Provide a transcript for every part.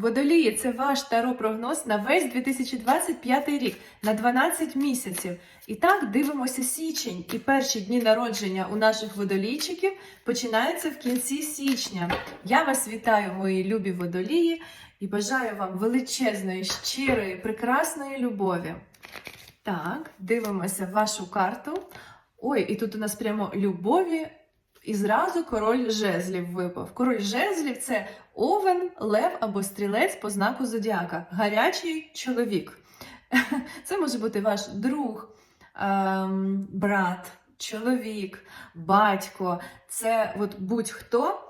Водолії, це ваш таро-прогноз на весь 2025 рік, на 12 місяців. І так дивимося січень. І перші дні народження у наших водолійчиків починаються в кінці січня. Я вас вітаю, мої любі водолії, і бажаю вам величезної, щирої, прекрасної любові. Так, дивимося вашу карту. Ой, і тут у нас прямо любові. І зразу король жезлів випав. Король жезлів це овен, лев або стрілець по знаку зодіака. Гарячий чоловік. Це може бути ваш друг, ем, брат, чоловік, батько. Це от будь-хто,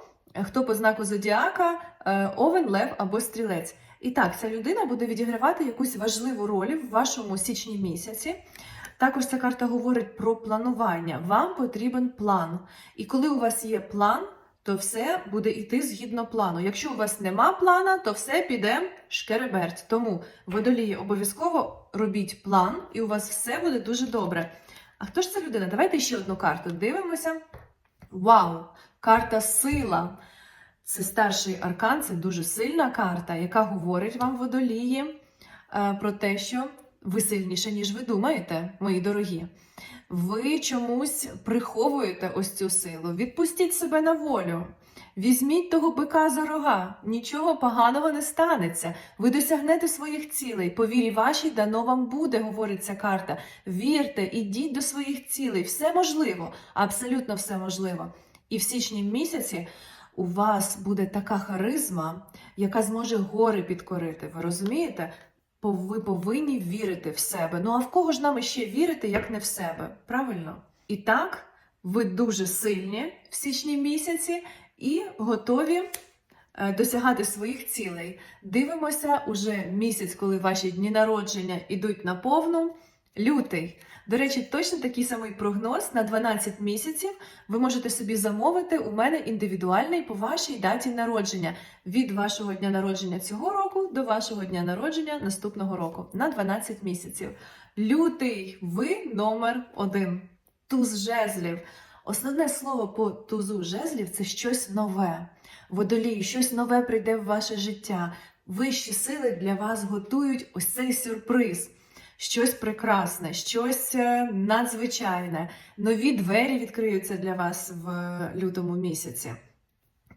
хто по знаку зодіака, е, овен, лев або стрілець. І так, ця людина буде відігравати якусь важливу роль в вашому січні місяці. Також ця карта говорить про планування. Вам потрібен план. І коли у вас є план, то все буде йти згідно плану. Якщо у вас нема плана, то все піде шкереберть. Тому водолії обов'язково робіть план, і у вас все буде дуже добре. А хто ж ця людина? Давайте ще одну карту дивимося. Вау! Карта сила. Це старший аркан, це дуже сильна карта, яка говорить вам водолії е, про те, що ви сильніше, ніж ви думаєте, мої дорогі. Ви чомусь приховуєте ось цю силу. Відпустіть себе на волю. Візьміть того бика за рога, нічого поганого не станеться. Ви досягнете своїх цілей. По вірі вашій дано вам буде, говорить ця карта. Вірте, ідіть до своїх цілей. Все можливо, абсолютно все можливо. І в січні місяці у вас буде така харизма, яка зможе гори підкорити. Ви розумієте? Ви повинні вірити в себе. Ну а в кого ж нам ще вірити, як не в себе? Правильно? І так, ви дуже сильні в січні місяці і готові е, досягати своїх цілей. Дивимося уже місяць, коли ваші дні народження йдуть на повну. Лютий. До речі, точно такий самий прогноз на 12 місяців ви можете собі замовити у мене індивідуальний по вашій даті народження від вашого дня народження цього року до вашого дня народження наступного року на 12 місяців. Лютий, ви номер один. Туз жезлів. Основне слово по тузу жезлів це щось нове. Водолій, щось нове прийде в ваше життя. Вищі сили для вас готують ось цей сюрприз. Щось прекрасне, щось е, надзвичайне. Нові двері відкриються для вас в лютому місяці.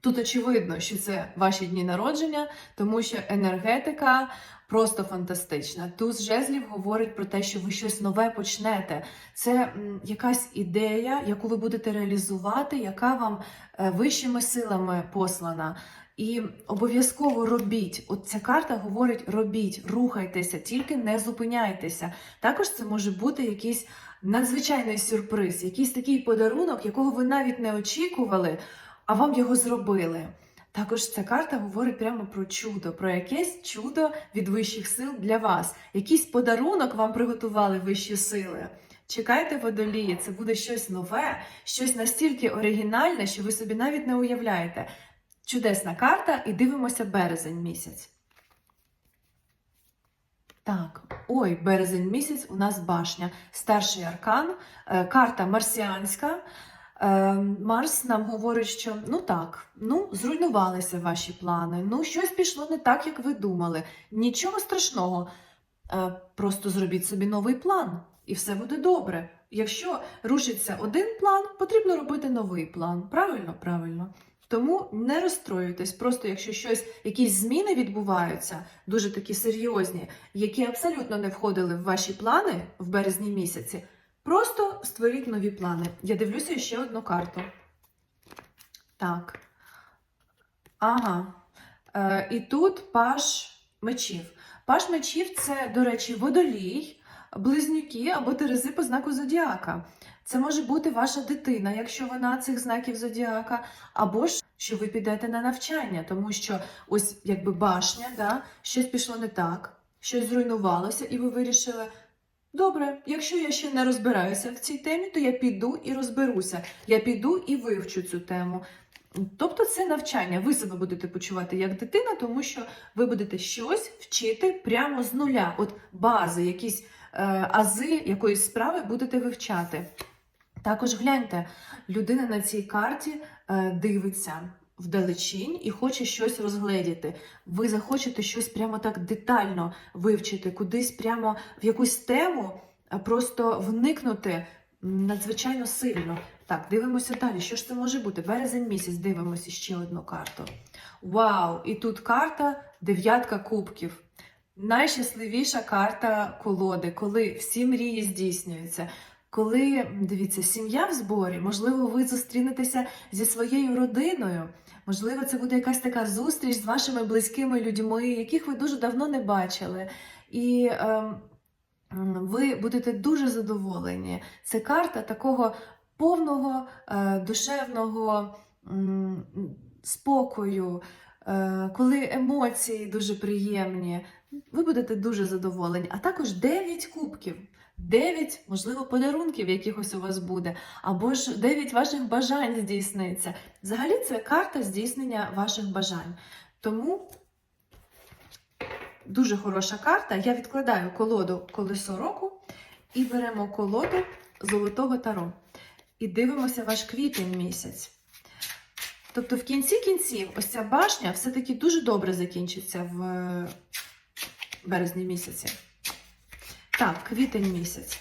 Тут очевидно, що це ваші дні народження, тому що енергетика просто фантастична. Туз жезлів говорить про те, що ви щось нове почнете. Це якась ідея, яку ви будете реалізувати, яка вам е, вищими силами послана. І обов'язково робіть. От ця карта говорить: робіть, рухайтеся, тільки не зупиняйтеся. Також це може бути якийсь надзвичайний сюрприз, якийсь такий подарунок, якого ви навіть не очікували, а вам його зробили. Також ця карта говорить прямо про чудо, про якесь чудо від вищих сил для вас. Якийсь подарунок вам приготували вищі сили. Чекайте водолії, це буде щось нове, щось настільки оригінальне, що ви собі навіть не уявляєте. Чудесна карта, і дивимося березень місяць. Так, ой, березень місяць у нас башня. Старший аркан, е, карта марсіанська. Е, Марс нам говорить, що ну так, ну зруйнувалися ваші плани, ну щось пішло не так, як ви думали. Нічого страшного. Е, Просто зробіть собі новий план, і все буде добре. Якщо рушиться один план, потрібно робити новий план. Правильно? Правильно. Тому не розстроюйтесь, просто якщо щось, якісь зміни відбуваються, дуже такі серйозні, які абсолютно не входили в ваші плани в березні місяці, просто створіть нові плани. Я дивлюся ще одну карту. Так. Ага. Е, і тут паш мечів. Паш мечів це, до речі, водолій, близнюки або терези по знаку зодіака. Це може бути ваша дитина, якщо вона цих знаків зодіака, або ж що ви підете на навчання, тому що ось якби башня, да, щось пішло не так, щось зруйнувалося, і ви вирішили. Добре, якщо я ще не розбираюся в цій темі, то я піду і розберуся. Я піду і вивчу цю тему. Тобто це навчання. Ви себе будете почувати як дитина, тому що ви будете щось вчити прямо з нуля. От бази, якісь е, ази якоїсь справи будете вивчати. Також гляньте, людина на цій карті е, дивиться. вдалечінь і хоче щось розгледіти. Ви захочете щось прямо так детально вивчити, кудись прямо в якусь тему, просто вникнути надзвичайно сильно. Так, дивимося далі. Що ж це може бути? Березень місяць, дивимося ще одну карту. Вау! І тут карта дев'ятка кубків. Найщасливіша карта колоди, коли всі мрії здійснюються. Коли дивіться, сім'я в зборі, можливо, ви зустрінетеся зі своєю родиною. Можливо, це буде якась така зустріч з вашими близькими людьми, яких ви дуже давно не бачили. І м, ви будете дуже задоволені. Це карта такого повного е, душевного м, спокою, е, коли емоції дуже приємні. Ви будете дуже задоволені. А також 9 кубків. 9, можливо, подарунків якихось у вас буде, або ж 9 ваших бажань здійсниться. Взагалі, це карта здійснення ваших бажань. Тому дуже хороша карта. Я відкладаю колоду колесо року і беремо колоду золотого таро. І дивимося ваш квітень місяць. Тобто, в кінці кінців, ось ця башня все-таки дуже добре закінчиться в е, березні місяці. Так, квітень місяць.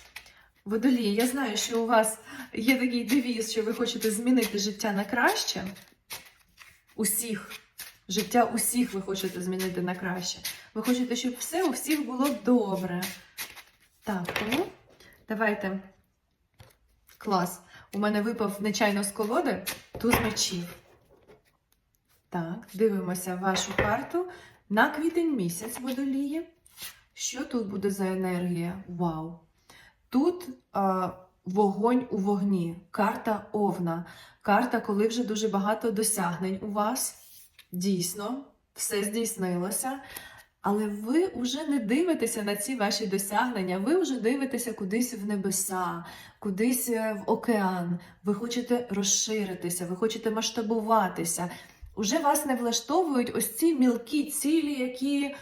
Водолії, я знаю, що у вас є такий девіз, що ви хочете змінити життя на краще. Усіх. Життя усіх ви хочете змінити на краще. Ви хочете, щоб все у всіх було добре. Так, тому давайте. Клас. У мене випав нечайно з колоди туз мечів. Так, дивимося вашу карту на квітень місяць водолії. Що тут буде за енергія? Вау! Тут а, вогонь у вогні, карта Овна. Карта, коли вже дуже багато досягнень у вас. Дійсно, все здійснилося. Але ви вже не дивитеся на ці ваші досягнення, ви вже дивитеся кудись в небеса, кудись е, в океан. Ви хочете розширитися, ви хочете масштабуватися. Уже вас не влаштовують ось ці мілкі цілі, які е,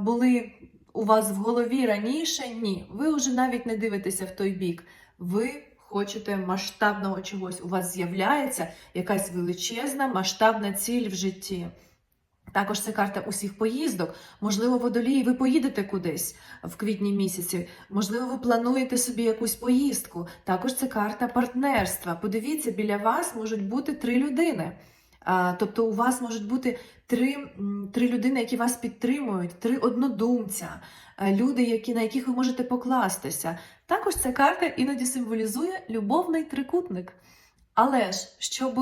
були у вас в голові раніше. Ні, ви вже навіть не дивитеся в той бік. Ви хочете масштабного чогось. У вас з'являється якась величезна масштабна ціль в житті. Також це карта усіх поїздок. Можливо, водолії, ви поїдете кудись в квітні місяці. Можливо, ви плануєте собі якусь поїздку. Також це карта партнерства. Подивіться, біля вас можуть бути три людини. Тобто у вас можуть бути три, три людини, які вас підтримують, три однодумця, е, люди, які, на яких ви можете покластися. Також ця карта іноді символізує любовний трикутник. Але ж, щоб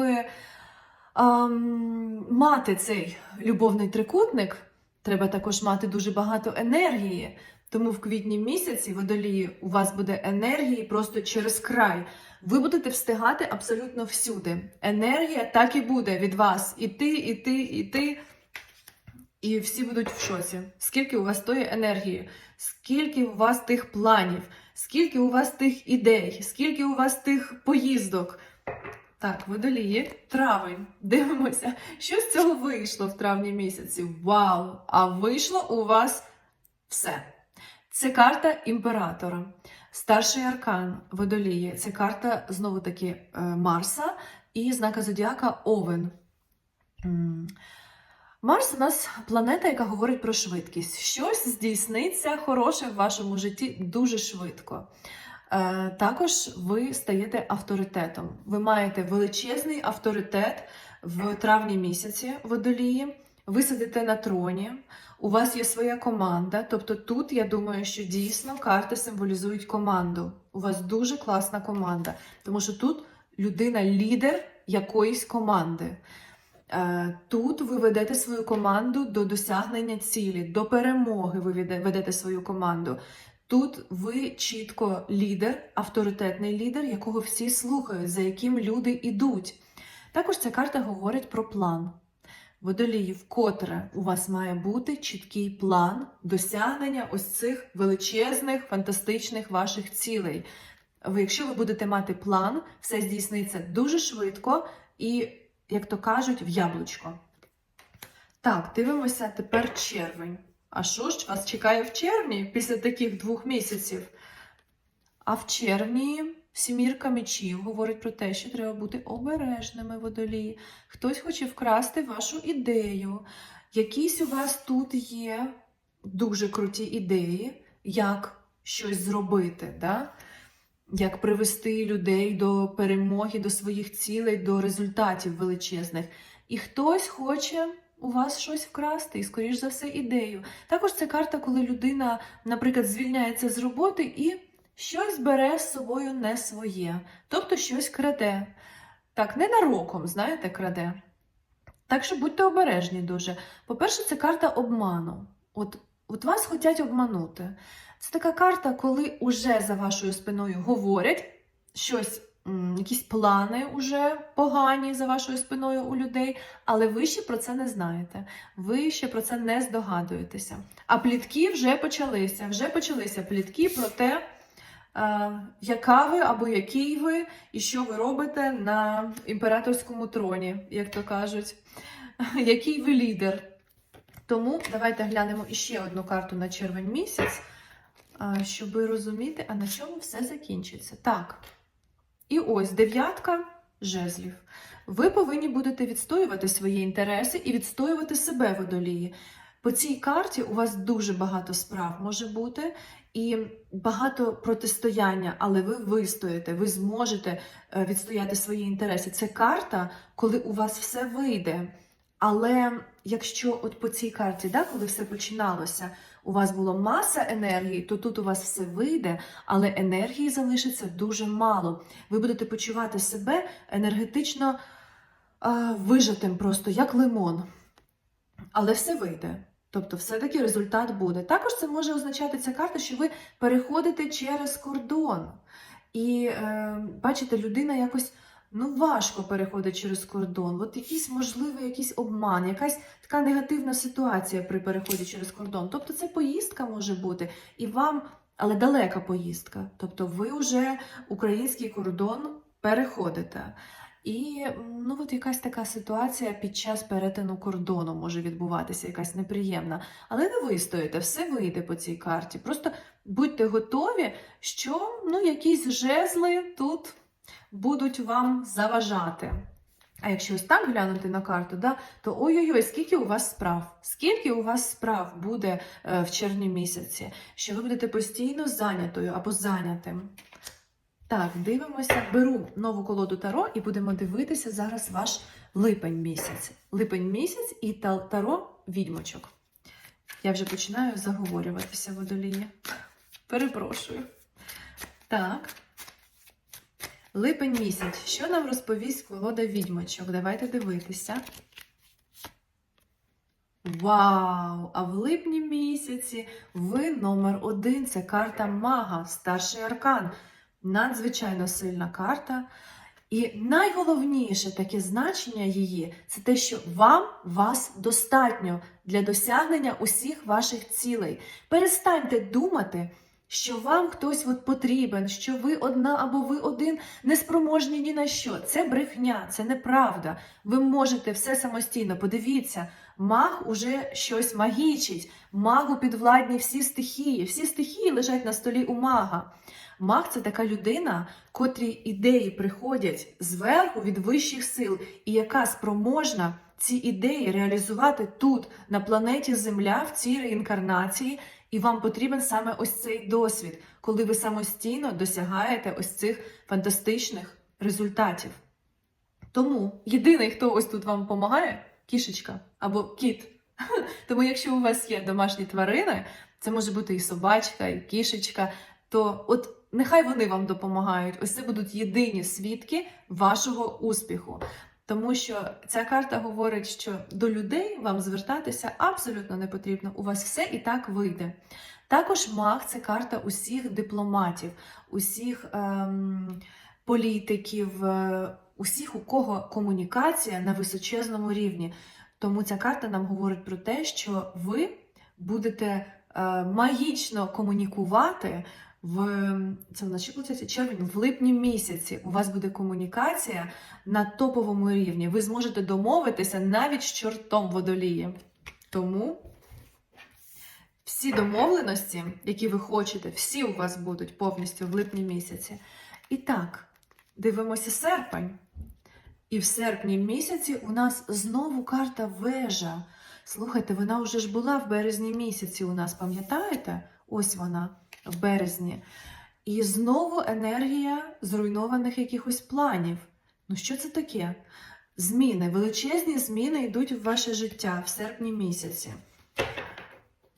ам, мати цей любовний трикутник, треба також мати дуже багато енергії. Тому в квітні місяці водолії у вас буде енергії просто через край. Ви будете встигати абсолютно всюди. Енергія так і буде від вас. Іти, іти, іти. І всі будуть в шоці. Скільки у вас тої енергії, скільки у вас тих планів, скільки у вас тих ідей, скільки у вас тих поїздок. Так, водолії, травень. Дивимося, що з цього вийшло в травні місяці. Вау! А вийшло у вас все. Це карта імператора. Старший аркан водолії. Це карта знову таки е, Марса і знака Зодіака Овен. Марс у нас планета, яка говорить про швидкість. Щось здійсниться хороше в вашому житті дуже швидко. Е, також ви стаєте авторитетом. Ви маєте величезний авторитет в травні місяці водолії. Ви сидите на троні, у вас є своя команда. Тобто тут я думаю, що дійсно карти символізують команду. У вас дуже класна команда, тому що тут людина лідер якоїсь команди. Е, Тут ви ведете свою команду до досягнення цілі, до перемоги. Ви ведете свою команду. Тут ви чітко лідер, авторитетний лідер, якого всі слухають, за яким люди йдуть. Також ця карта говорить про план. Водолії, вкотре у вас має бути чіткий план досягнення ось цих величезних, фантастичних ваших цілей. Ви, якщо ви будете мати план, все здійсниться дуже швидко і, як то кажуть, в яблучко. Так, дивимося тепер червень. А що ж вас чекає в червні після таких двох місяців? А в червні Сімірка мечів говорить про те, що треба бути обережними водолії. Хтось хоче вкрасти вашу ідею. Якісь у вас тут є дуже круті ідеї, як щось зробити, да? як привести людей до перемоги, до своїх цілей, до результатів величезних. І хтось хоче у вас щось вкрасти, і, скоріш за все, ідею. Також це карта, коли людина, наприклад, звільняється з роботи і щось бере з собою не своє, тобто щось краде. Так, ненароком, знаєте, краде. Так що будьте обережні дуже. По-перше, це карта обману. От, от вас хочуть обманути. Це така карта, коли уже за вашою спиною говорять щось, якісь плани уже погані за вашою спиною у людей, але ви ще про це не знаєте. Ви ще про це не здогадуєтеся. А плітки вже почалися. Вже почалися плітки про те, яка ви або який ви, і що ви робите на імператорському троні, як то кажуть, який ви лідер. Тому давайте глянемо іще одну карту на червень місяць, щоб розуміти, а на чому все закінчиться. Так. І ось дев'ятка жезлів. Ви повинні будете відстоювати свої інтереси і відстоювати себе водолії. По цій карті у вас дуже багато справ може бути і багато протистояння, але ви вистоїте, ви зможете е, відстояти свої інтереси. Це карта, коли у вас все вийде. Але якщо от по цій карті, да, коли все починалося, у вас було маса енергії, то тут у вас все вийде, але енергії залишиться дуже мало. Ви будете почувати себе енергетично а, вижатим, просто як лимон. Але все вийде. Тобто, все-таки результат буде. Також це може означати ця карта, що ви переходите через кордон. І е, бачите, людина якось ну, важко переходить через кордон. От якийсь можливий якийсь обман, якась така негативна ситуація при переході через кордон. Тобто, це поїздка може бути, і вам, але далека поїздка. Тобто, ви вже український кордон переходите. І ну, от якась така ситуація під час перетину кордону може відбуватися, якась неприємна. Але ви вистоїте, все вийде по цій карті. Просто будьте готові, що ну, якісь жезли тут будуть вам заважати. А якщо ось так глянути на карту, да, то ой-ой-ой, скільки у вас справ? Скільки у вас справ буде е, в червні місяці, що ви будете постійно зайнятою або зайнятим? Так, дивимося, беру нову колоду Таро і будемо дивитися зараз ваш липень місяць. Липень місяць і Таро відьмочок. Я вже починаю заговорюватися водолії. Перепрошую. Так. Липень місяць. Що нам розповість колода відьмочок? Давайте дивитися. Вау! А в липні місяці ви номер один. Це карта Мага, старший аркан. Надзвичайно сильна карта. І найголовніше таке значення її це те, що вам вас достатньо для досягнення усіх ваших цілей. Перестаньте думати, що вам хтось от потрібен, що ви одна або ви один неспроможні ні на що. Це брехня, це неправда. Ви можете все самостійно. Подивіться, маг уже щось магічить. Магу підвладні всі стихії. Всі стихії лежать на столі у мага. Маг це така людина, котрій ідеї приходять зверху від вищих сил, і яка спроможна ці ідеї реалізувати тут, на планеті Земля, в цій реінкарнації. І вам потрібен саме ось цей досвід, коли ви самостійно досягаєте ось цих фантастичних результатів. Тому єдиний, хто ось тут вам допомагає, кішечка або кіт. Тому, якщо у вас є домашні тварини, це може бути і собачка, і кішечка, то от нехай вони вам допомагають. Ось це будуть єдині свідки вашого успіху. Тому що ця карта говорить, що до людей вам звертатися абсолютно не потрібно. У вас все і так вийде. Також маг це карта усіх дипломатів, усіх ем, політиків, е, усіх, у кого комунікація на височезному рівні. Тому ця карта нам говорить про те, що ви будете е, магічно комунікувати в це в нас червень, в липні місяці. У вас буде комунікація на топовому рівні. Ви зможете домовитися навіть з чортом водолії. Тому всі домовленості, які ви хочете, всі у вас будуть повністю в липні місяці. І так, дивимося серпень. І в серпні місяці у нас знову карта вежа. Слухайте, вона вже ж була в березні місяці у нас, пам'ятаєте? Ось вона в березні. І знову енергія зруйнованих якихось планів. Ну що це таке? Зміни, величезні зміни йдуть в ваше життя в серпні місяці.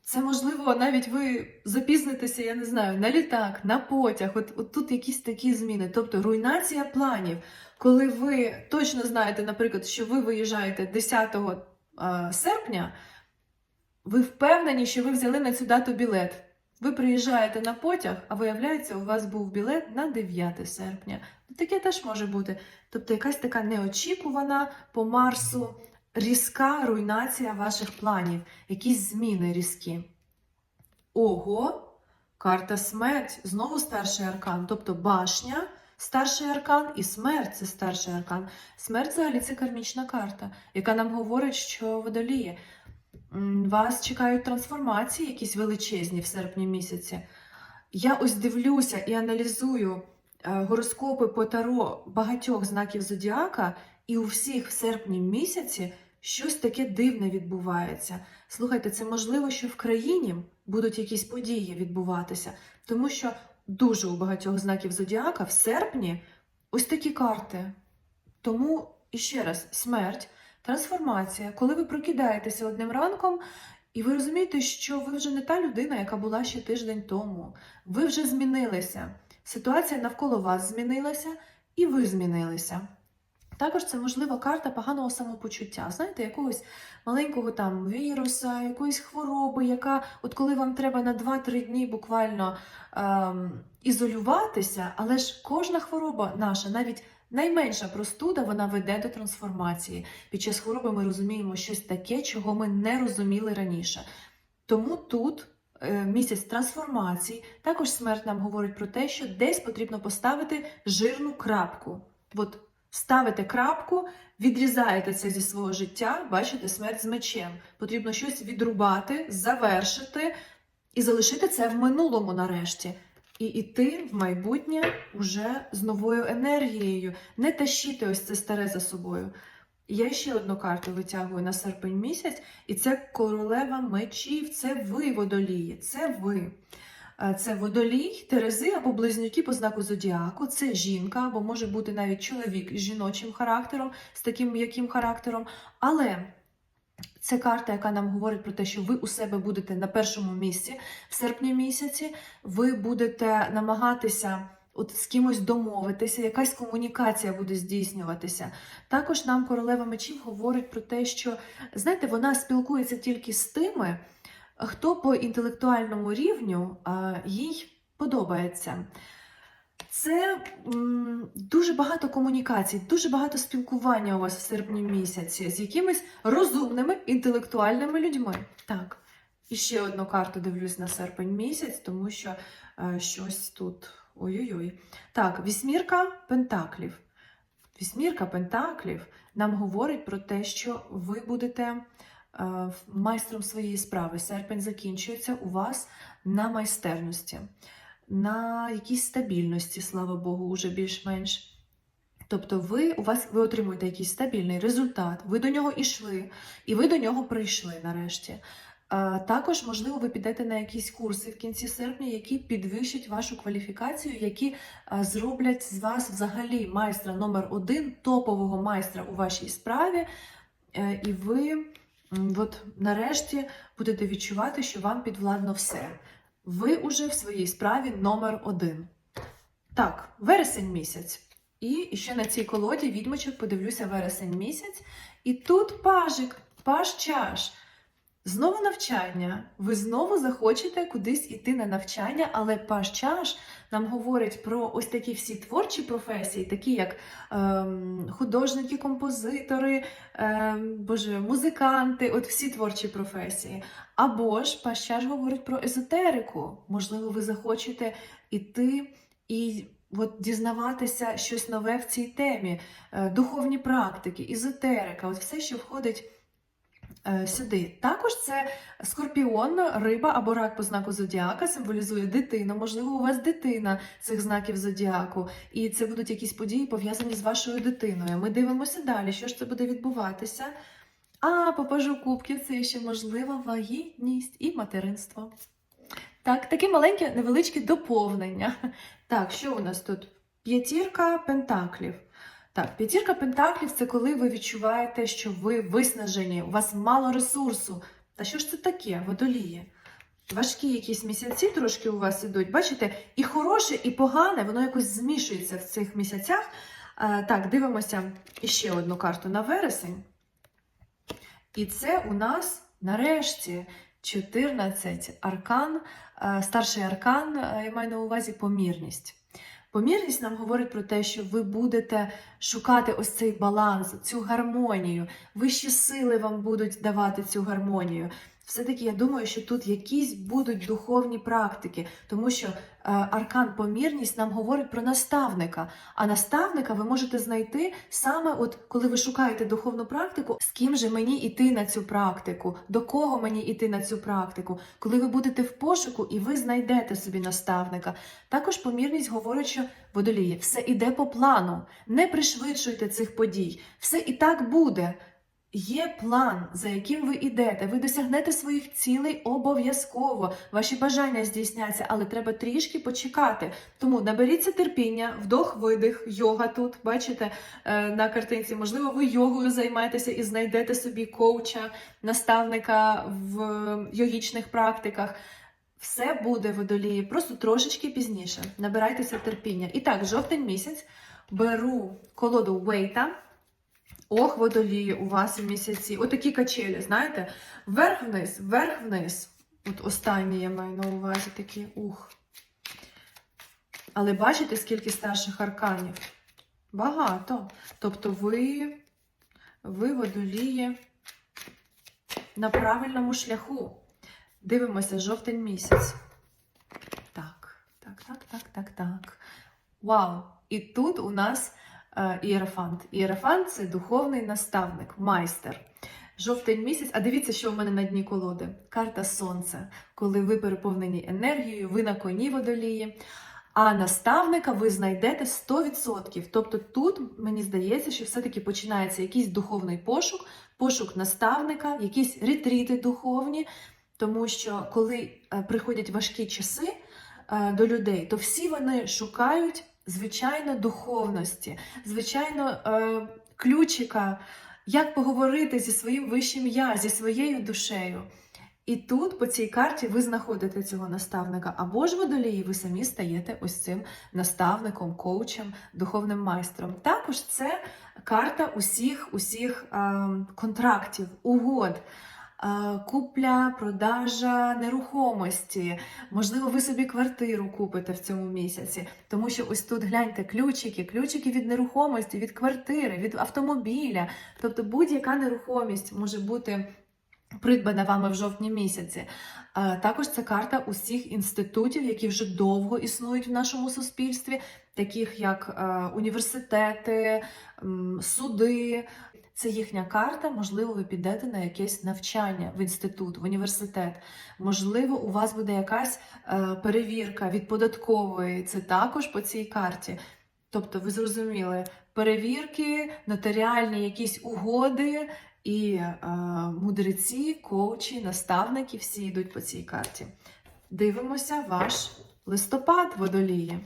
Це можливо, навіть ви запізнитеся, я не знаю, на літак, на потяг. От, от тут якісь такі зміни. Тобто руйнація планів, коли ви точно знаєте, наприклад, що ви виїжджаєте 10 серпня, ви впевнені, що ви взяли на цю дату білет. Ви приїжджаєте на потяг, а виявляється, у вас був білет на 9 серпня. Ну, Таке теж може бути. Тобто якась така неочікувана по Марсу різка руйнація ваших планів, якісь зміни різкі. Ого, карта смерть, знову старший аркан, тобто башня, старший аркан і смерть це старший аркан. Смерть взагалі це кармічна карта, яка нам говорить, що водоліє. Вас чекають трансформації, якісь величезні в серпні місяці. Я ось дивлюся і аналізую е, гороскопи по таро багатьох знаків зодіака, і у всіх в серпні місяці щось таке дивне відбувається. Слухайте, це можливо, що в країні будуть якісь події відбуватися, тому що дуже у багатьох знаків зодіака в серпні ось такі карти. Тому іще раз, смерть, трансформація, коли ви прокидаєтеся одним ранком. І ви розумієте, що ви вже не та людина, яка була ще тиждень тому. Ви вже змінилися. Ситуація навколо вас змінилася, і ви змінилися. Також це можлива карта поганого самопочуття, знаєте, якогось маленького там віруса, якоїсь хвороби, яка, от коли вам треба на 2-3 дні буквально ем, ізолюватися, але ж кожна хвороба наша, навіть найменша простуда, вона веде до трансформації. Під час хвороби ми розуміємо щось таке, чого ми не розуміли раніше. Тому тут е, місяць трансформацій, також смерть нам говорить про те, що десь потрібно поставити жирну крапку. От ставите крапку, відрізаєте це зі свого життя, бачите, смерть з мечем. Потрібно щось відрубати, завершити і залишити це в минулому нарешті. І йти в майбутнє уже з новою енергією, не тащити ось це старе за собою. Я ще одну карту витягую на серпень місяць, і це королева мечів. Це ви, водолії, це ви. Е, Це водолій, терези або близнюки по знаку зодіаку, це жінка, або може бути навіть чоловік з жіночим характером, з таким м'яким характером. Але це карта, яка нам говорить про те, що ви у себе будете на першому місці в серпні місяці, ви будете намагатися. От з кимось домовитися, якась комунікація буде здійснюватися. Також нам королева мечів говорить про те, що знаєте, вона спілкується тільки з тими, хто по інтелектуальному рівню їй подобається. Це м, дуже багато комунікацій, дуже багато спілкування у вас в серпні місяці з якимись розумними інтелектуальними людьми. Так, і ще одну карту дивлюсь на серпень місяць, тому що е, щось тут. Ой-ой-ой. Так, вісьмірка пентаклів. Вісьмірка пентаклів нам говорить про те, що ви будете майстром своєї справи. Серпень закінчується у вас на майстерності, на якійсь стабільності, слава Богу, уже більш-менш. Тобто ви у вас ви отримуєте якийсь стабільний результат, ви до нього йшли, і ви до нього прийшли нарешті. Також, можливо, ви підете на якісь курси в кінці серпня, які підвищать вашу кваліфікацію, які зроблять з вас взагалі майстра номер один, топового майстра у вашій справі. Е, І ви от, нарешті будете відчувати, що вам підвладно все. Ви уже в своїй справі номер один. Так, вересень місяць. І ще на цій колоді відьмочок подивлюся вересень місяць. І тут пажик, паж чаш. Знову навчання. Ви знову захочете кудись іти на навчання, але паш чаш нам говорить про ось такі всі творчі професії, такі як ем, художники, композитори, ем, боже, музиканти, от всі творчі професії. Або ж паш чаш говорить про езотерику. Можливо, ви захочете іти і от дізнаватися щось нове в цій темі, Е, духовні практики, езотерика, от все, що входить сюди. Також це скорпіон, риба або рак по знаку зодіака символізує дитину. Можливо, у вас дитина цих знаків зодіаку, і це будуть якісь події пов'язані з вашою дитиною. Ми дивимося далі, що ж це буде відбуватися. А попажу кубків це ще можлива вагітність і материнство. Так, таке маленьке невеличке доповнення. Так, що у нас тут? П'ятірка пентаклів. Так, п'ятірка пентаклів це коли ви відчуваєте, що ви виснажені, у вас мало ресурсу. Та що ж це таке, водоліє? Важкі якісь місяці трошки у вас ідуть. Бачите, і хороше, і погане, воно якось змішується в цих місяцях. Е, так, дивимося іще одну карту на вересень. І це у нас нарешті 14 аркан, е, старший аркан, е, я маю на увазі помірність. Помірність нам говорить про те, що ви будете шукати ось цей баланс, цю гармонію. Вищі сили вам будуть давати цю гармонію. Все-таки я думаю, що тут якісь будуть духовні практики, тому що е, аркан помірність нам говорить про наставника. А наставника ви можете знайти саме, от коли ви шукаєте духовну практику, з ким же мені йти на цю практику, до кого мені йти на цю практику, коли ви будете в пошуку і ви знайдете собі наставника. Також помірність говорить, що водолії, все іде по плану. Не пришвидшуйте цих подій, все і так буде. Є план, за яким ви йдете. Ви досягнете своїх цілей обов'язково. Ваші бажання здійсняться, але треба трішки почекати. Тому наберіться терпіння, вдох-видих, йога тут. Бачите е, на картинці. Можливо, ви йогою займаєтеся і знайдете собі коуча, наставника в йогічних практиках. Все буде водолії, просто трошечки пізніше. Набирайтеся терпіння. І так, жовтень місяць беру колоду Вейта. Ох, водолії у вас в місяці. Отакі качелі, знаєте? Вверх-вниз, вверх-вниз. От останні я маю на увазі такі ух. Але бачите, скільки старших арканів? Багато. Тобто ви, ви водолії на правильному шляху. Дивимося жовтень місяць. Так, так, так, так, так, так. Вау! І тут у нас ієрофант. Ієрофант це духовний наставник, майстер. Жовтень місяць, а дивіться, що в мене на дні колоди. Карта Сонця. Коли ви переповнені енергією, ви на коні водолії. А наставника ви знайдете 100%. Тобто тут мені здається, що все-таки починається якийсь духовний пошук, пошук наставника, якісь ретріти духовні. Тому що коли е, приходять важкі часи е, до людей, то всі вони шукають звичайно духовності, звичайно, е, ключика, як поговорити зі своїм вищим я, зі своєю душею. І тут по цій карті ви знаходите цього наставника, або ж водолії, ви самі стаєте ось цим наставником, коучем, духовним майстром. Також це карта усіх, усіх е, контрактів, угод. Е, Купля, продажа нерухомості. Можливо, ви собі квартиру купите в цьому місяці. Тому що ось тут гляньте ключики, ключики від нерухомості, від квартири, від автомобіля. Тобто будь-яка нерухомість може бути придбана вами в жовтні місяці. Е, Також це карта усіх інститутів, які вже довго існують в нашому суспільстві, таких як е, університети, суди. Це їхня карта. Можливо, ви підете на якесь навчання в інститут, в університет. Можливо, у вас буде якась е, перевірка від податкової. Це також по цій карті. Тобто, ви зрозуміли, перевірки, нотаріальні якісь угоди і е, мудреці, коучі, наставники всі йдуть по цій карті. Дивимося ваш листопад водолії.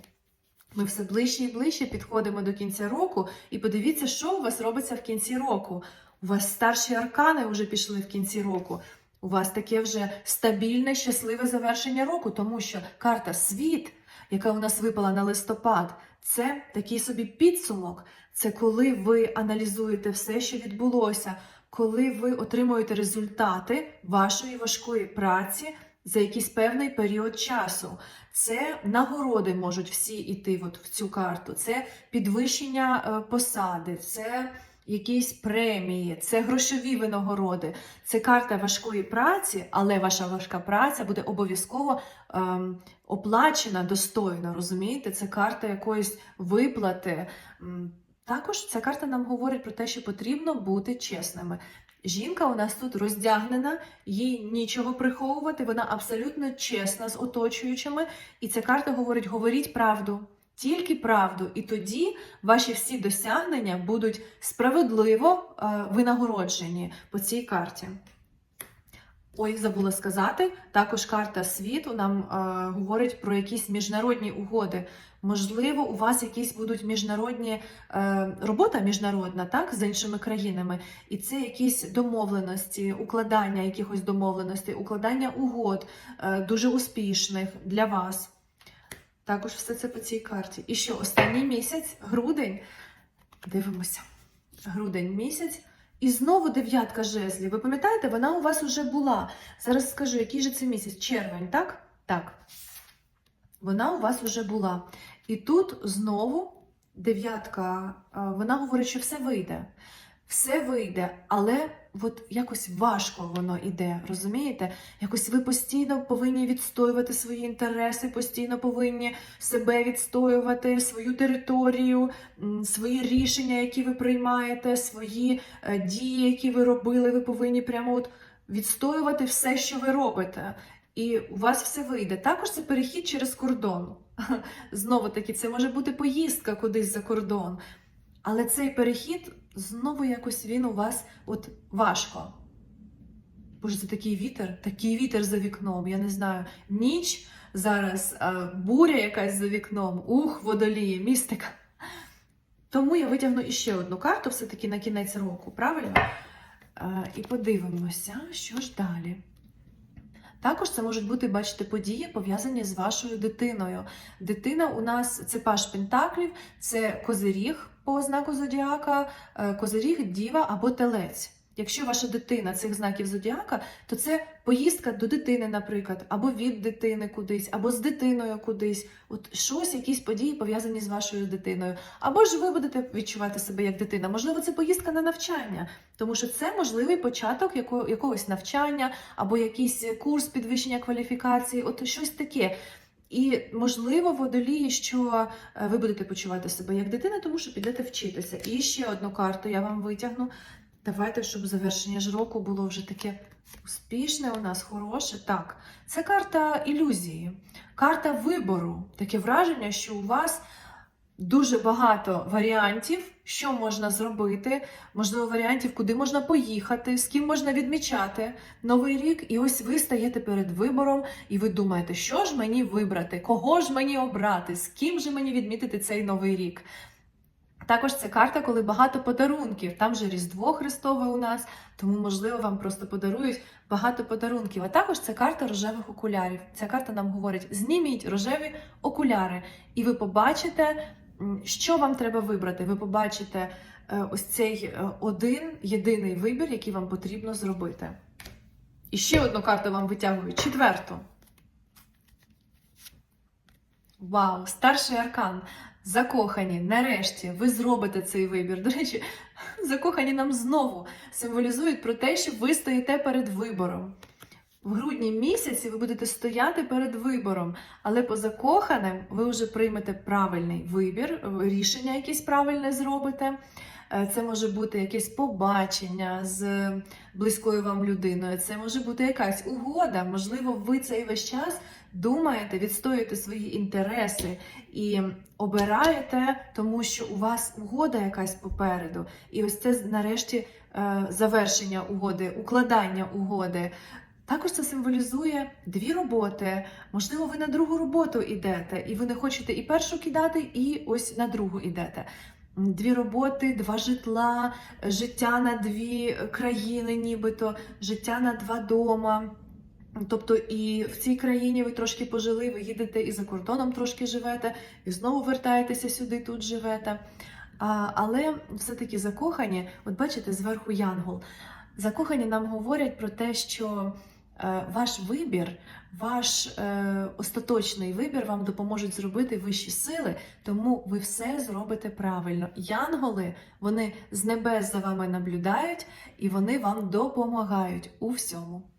Ми все ближче і ближче підходимо до кінця року, і подивіться, що у вас робиться в кінці року. У вас старші аркани вже пішли в кінці року. У вас таке вже стабільне, щасливе завершення року, тому що карта світ, яка у нас випала на листопад, це такий собі підсумок. Це коли ви аналізуєте все, що відбулося, коли ви отримуєте результати вашої важкої праці за якийсь певний період часу. Це нагороди можуть всі йти от в цю карту, це підвищення е, посади, це якісь премії, це грошові винагороди, це карта важкої праці, але ваша важка праця буде обов'язково ем, оплачена достойно. Розумієте? Це карта якоїсь виплати. Також ця карта нам говорить про те, що потрібно бути чесними. Жінка у нас тут роздягнена, їй нічого приховувати, вона абсолютно чесна з оточуючими. І ця карта говорить: говоріть правду, тільки правду. І тоді ваші всі досягнення будуть справедливо е, винагороджені по цій карті. Ой, забула сказати, також карта світу нам е, говорить про якісь міжнародні угоди. Можливо, у вас якісь будуть міжнародні е, робота міжнародна, так, з іншими країнами, і це якісь домовленості, укладання якихось домовленостей, укладання угод е, дуже успішних для вас. Також все це по цій карті. І що останній місяць, грудень, дивимося. Грудень місяць. І знову дев'ятка жезлів. Ви пам'ятаєте, вона у вас вже була. Зараз скажу, який же це місяць? Червень, так? Так. Вона у вас вже була. І тут знову дев'ятка, вона говорить, що все вийде. Все вийде, але от якось важко воно йде, розумієте? Якось ви постійно повинні відстоювати свої інтереси, постійно повинні себе відстоювати, свою територію, свої рішення, які ви приймаєте, свої е, дії, які ви робили. Ви повинні прямо от відстоювати все, що ви робите. І у вас все вийде. Також це перехід через кордон. Знову таки, це може бути поїздка кудись за кордон. Але цей перехід знову якось він у вас от важко. Боже, це такий вітер, такий вітер за вікном. Я не знаю. Ніч зараз, а, буря якась за вікном, ух, водолії, містика. Тому я витягну іще одну карту, все-таки на кінець року, правильно? А, і подивимося, що ж далі. Також це можуть бути, бачите, події пов'язані з вашою дитиною. Дитина у нас це паш пентаклів, це козиріг по знаку зодіака, е, козиріг, діва або телець. Якщо ваша дитина цих знаків зодіака, то це поїздка до дитини, наприклад, або від дитини кудись, або з дитиною кудись. От щось, якісь події пов'язані з вашою дитиною. Або ж ви будете відчувати себе як дитина. Можливо, це поїздка на навчання, тому що це можливий початок яко- якогось навчання, або якийсь курс підвищення кваліфікації, от щось таке. І можливо, водолії, що е, ви будете почувати себе як дитина, тому що підете вчитися. І ще одну карту я вам витягну. Давайте, щоб завершення ж року було вже таке успішне у нас, хороше. Так, це карта ілюзії, карта вибору. Таке враження, що у вас дуже багато варіантів, що можна зробити, можливо, варіантів, куди можна поїхати, з ким можна відмічати новий рік. І ось ви стаєте перед вибором, і ви думаєте, що ж мені вибрати, кого ж мені обрати, з ким же мені відмітити цей новий рік. Також це карта, коли багато подарунків. Там же Різдво Христове у нас, тому, можливо, вам просто подарують багато подарунків. А також це карта рожевих окулярів. Ця карта нам говорить: зніміть рожеві окуляри, і ви побачите, що вам треба вибрати. Ви побачите е, ось цей е, один єдиний вибір, який вам потрібно зробити. І ще одну карту вам витягую. Четверту. Вау, старший аркан. Закохані, нарешті, ви зробите цей вибір. До речі, закохані нам знову символізують про те, що ви стоїте перед вибором. В грудні місяці ви будете стояти перед вибором, але по закоханим ви вже приймете правильний вибір, рішення якесь правильне зробите. Е, Це може бути якесь побачення з близькою вам людиною, це може бути якась угода. Можливо, ви цей весь час думаєте, відстоюєте свої інтереси і обираєте, тому що у вас угода якась попереду. І ось це нарешті е, завершення угоди, укладання угоди. Також це символізує дві роботи. Можливо, ви на другу роботу йдете, і ви не хочете і першу кидати, і ось на другу йдете. Дві роботи, два житла, життя на дві країни, нібито, життя на два дома. Тобто і в цій країні ви трошки пожили, ви їдете і за кордоном трошки живете, і знову вертаєтеся сюди, тут живете. А, але все-таки закохані, от бачите, зверху Янгол. Закохані нам говорять про те, що е, ваш вибір, ваш е, остаточний вибір вам допоможуть зробити вищі сили, тому ви все зробите правильно. Янголи, вони з небес за вами наблюдають і вони вам допомагають у всьому.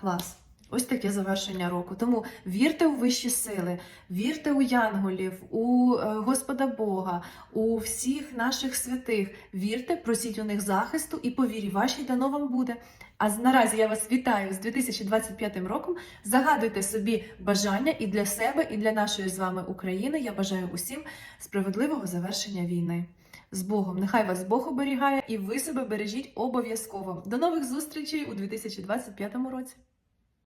Клас. Ось таке завершення року. Тому вірте у вищі сили, вірте у янголів, у е, Господа Бога, у всіх наших святих. Вірте, просіть у них захисту і по вірі вашій дано вам буде. А наразі я вас вітаю з 2025 роком. Загадуйте собі бажання і для себе, і для нашої з вами України. Я бажаю усім справедливого завершення війни. З Богом, нехай вас Бог оберігає, і ви себе бережіть обов'язково. До нових зустрічей у 2025 році.